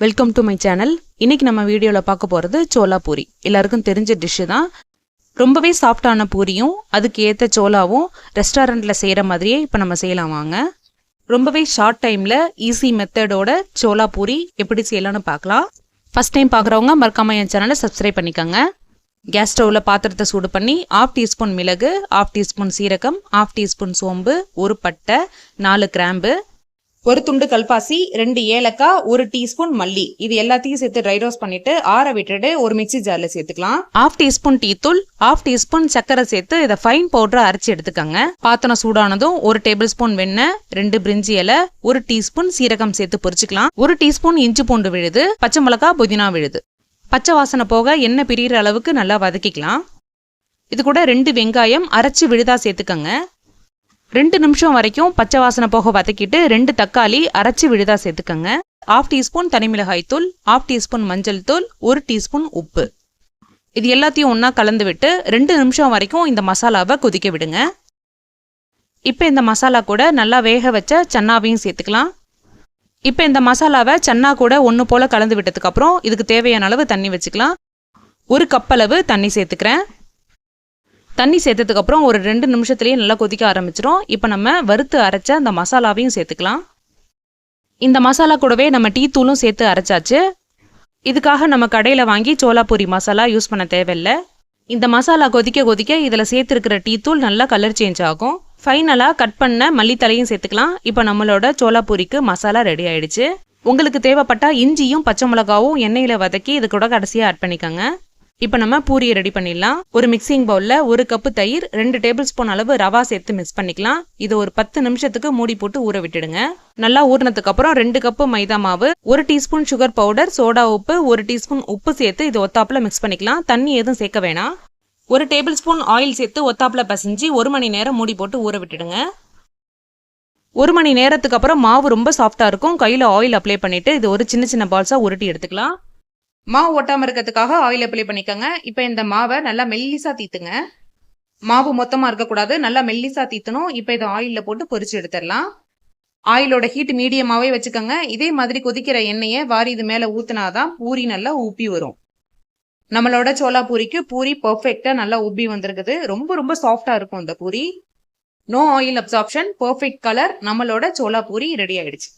Welcome to my channel இன்னைக்கு நம்ம வீடியோவில் பார்க்க போகிறது சோலா பூரி. எல்லாருக்கும் தெரிஞ்ச டிஷ்ஷு தான். ரொம்பவே சாஃப்டான பூரியும் அதுக்கு ஏற்ற சோலாவும் ரெஸ்டாரண்ட்டில் செய்கிற மாதிரியே இப்போ நம்ம செய்யலாம் வாங்க. ரொம்பவே ஷார்ட் டைமில் ஈஸி மெத்தடோட சோலா பூரி எப்படி செய்யலாம்னு பார்க்கலாம். ஃபஸ்ட் டைம் பார்க்குறவங்க மறக்காம என் சேனலை சப்ஸ்கிரைப் பண்ணிக்கோங்க. கேஸ் ஸ்டவ்வில் பாத்திரத்தை சூடு பண்ணி ஆஃப் டீஸ்பூன் மிளகு ஆஃப் டீஸ்பூன் சீரகம் ஆஃப் டீஸ்பூன் சோம்பு ஒரு பட்டை நாலு கிராம்பு ஒரு துண்டு கல்பாசி ரெண்டு ஏலக்காய் ஒரு டீஸ்பூன் மல்லி. இது எல்லாத்தையும் சேர்த்து ட்ரை ரோஸ் பண்ணிட்டு ஆற விட்டுட்டு ஒரு மிக்சி ஜார்ல சேர்த்துக்கலாம். ஆஃப் டீஸ்பூன் டீ தூள் ஆஃப் டீஸ்பூன் சக்கரை சேர்த்து இதை ஃபைன் பவுடரை அரைச்சி எடுத்துக்கோங்க. பாத்திரம் சூடானதும் ஒரு டேபிள் ஸ்பூன் வெண்ணெய் ரெண்டு பிரிஞ்சி இலை ஒரு டீஸ்பூன் சீரகம் சேர்த்து பொரிச்சுக்கலாம். ஒரு டீஸ்பூன் இஞ்சி பூண்டு விழுது பச்சை மிளகா புதினா விழுது. பச்சை வாசனை போக எண்ணெய் பிரியிற அளவுக்கு நல்லா வதக்கிக்கலாம். இது கூட ரெண்டு வெங்காயம் அரைச்சி விழுதா சேர்த்துக்கோங்க. ரெண்டு நிமிஷம் வரைக்கும் பச்சை வாசனை போக வதக்கிட்டு ரெண்டு தக்காளி அரைச்சி விழுதா சேர்த்துக்கங்க. ஆஃப் டீஸ்பூன் தனிமிளகாய் தூள் ஆஃப் டீஸ்பூன் மஞ்சள் தூள் ஒரு டீஸ்பூன் உப்பு. இது எல்லாத்தையும் ஒன்றா கலந்து விட்டு ரெண்டு நிமிஷம் வரைக்கும் இந்த மசாலாவை கொதிக்க விடுங்க. இப்போ இந்த மசாலா கூட நல்லா வேக வச்ச சன்னாவையும் சேர்த்துக்கலாம். இப்போ இந்த மசாலாவை சன்னா கூட ஒன்று போல் கலந்து விட்டதுக்கப்புறம் இதுக்கு தேவையான அளவு தண்ணி வச்சுக்கலாம். ஒரு கப் அளவு தண்ணி சேர்த்துக்கிறேன். தண்ணி சேர்த்ததுக்கப்புறம் ஒரு ரெண்டு நிமிஷத்துலேயே நல்லா கொதிக்க ஆரம்பிச்சிடும் இப்போ நம்ம வறுத்து அரைச்ச அந்த மசாலாவையும் சேர்த்துக்கலாம். இந்த மசாலா கூடவே நம்ம டீ தூளும் சேர்த்து அரைச்சாச்சு. இதுக்காக நம்ம கடையில் வாங்கி சோலாபூரி மசாலா யூஸ் பண்ண தேவையில்லை. இந்த மசாலா கொதிக்க கொதிக்க இதில் சேர்த்துருக்கிற டீ தூள் நல்லா கலர் சேஞ்ச் ஆகும். ஃபைனலாக கட் பண்ண மல்லித்தலையும் சேர்த்துக்கலாம். இப்போ நம்மளோட சோலாபூரிக்கு மசாலா ரெடி ஆயிடுச்சு. உங்களுக்கு தேவைப்பட்டால் இஞ்சியும் பச்சை மிளகாவும் எண்ணெயில் வதக்கி இது கூட கடைசியாக ஆட் பண்ணிக்கோங்க. இப்போ நம்ம பூரியை ரெடி பண்ணிடலாம். ஒரு மிக்சிங் பவுலில் ஒரு கப்பு தயிர் ரெண்டு டேபிள் ஸ்பூன் அளவு ரவா சேர்த்து மிக்ஸ் பண்ணிக்கலாம். இது ஒரு பத்து நிமிஷத்துக்கு மூடி போட்டு ஊற விட்டுடுங்க. நல்லா ஊறினதுக்கு அப்புறம் ரெண்டு கப்பு மைதா மாவு ஒரு டீஸ்பூன் சுகர் பவுடர் சோடா உப்பு ஒரு டீஸ்பூன் உப்பு சேர்த்து இது ஒத்தாப்புல மிக்ஸ் பண்ணிக்கலாம். தண்ணி எதுவும் சேர்க்க வேணாம். ஒரு டேபிள் ஸ்பூன் ஆயில் சேர்த்து ஒத்தாப்புல பசைஞ்சு ஒரு மணி நேரம் மூடி போட்டு ஊற விட்டுடுங்க. ஒரு மணி நேரத்துக்கு அப்புறம் மாவு ரொம்ப சாஃப்டா இருக்கும். கையில் ஆயில் அப்ளை பண்ணிட்டு இது ஒரு சின்ன சின்ன பால்ஸாக உருட்டி எடுத்துக்கலாம். மாவு ஒட்டாமல் இருக்கிறதுக்காக ஆயில் அப்ளை பண்ணிக்கோங்க. இப்போ இந்த மாவை நல்லா மெல்லிசா தீத்துங்க. மாவு மொத்தமாக இருக்கக்கூடாது. நல்லா மெல்லிசா தீத்தணும். இப்போ இதை ஆயிலில் போட்டு பொரிச்சு எடுத்துடலாம். ஆயிலோட ஹீட் மீடியமாகவே வச்சுக்கோங்க. இதே மாதிரி கொதிக்கிற எண்ணெயை வாரி இது மேலே ஊற்றினாதான் பூரி நல்லா உப்பி வரும். நம்மளோட சோளா பூரிக்கு பூரி பர்ஃபெக்டாக நல்லா உப்பி வந்திருக்குது. ரொம்ப ரொம்ப சாஃப்டாக இருக்கும் இந்த puri. No oil absorption perfect colour நம்மளோட சோளா பூரி ரெடி ஆயிடுச்சு.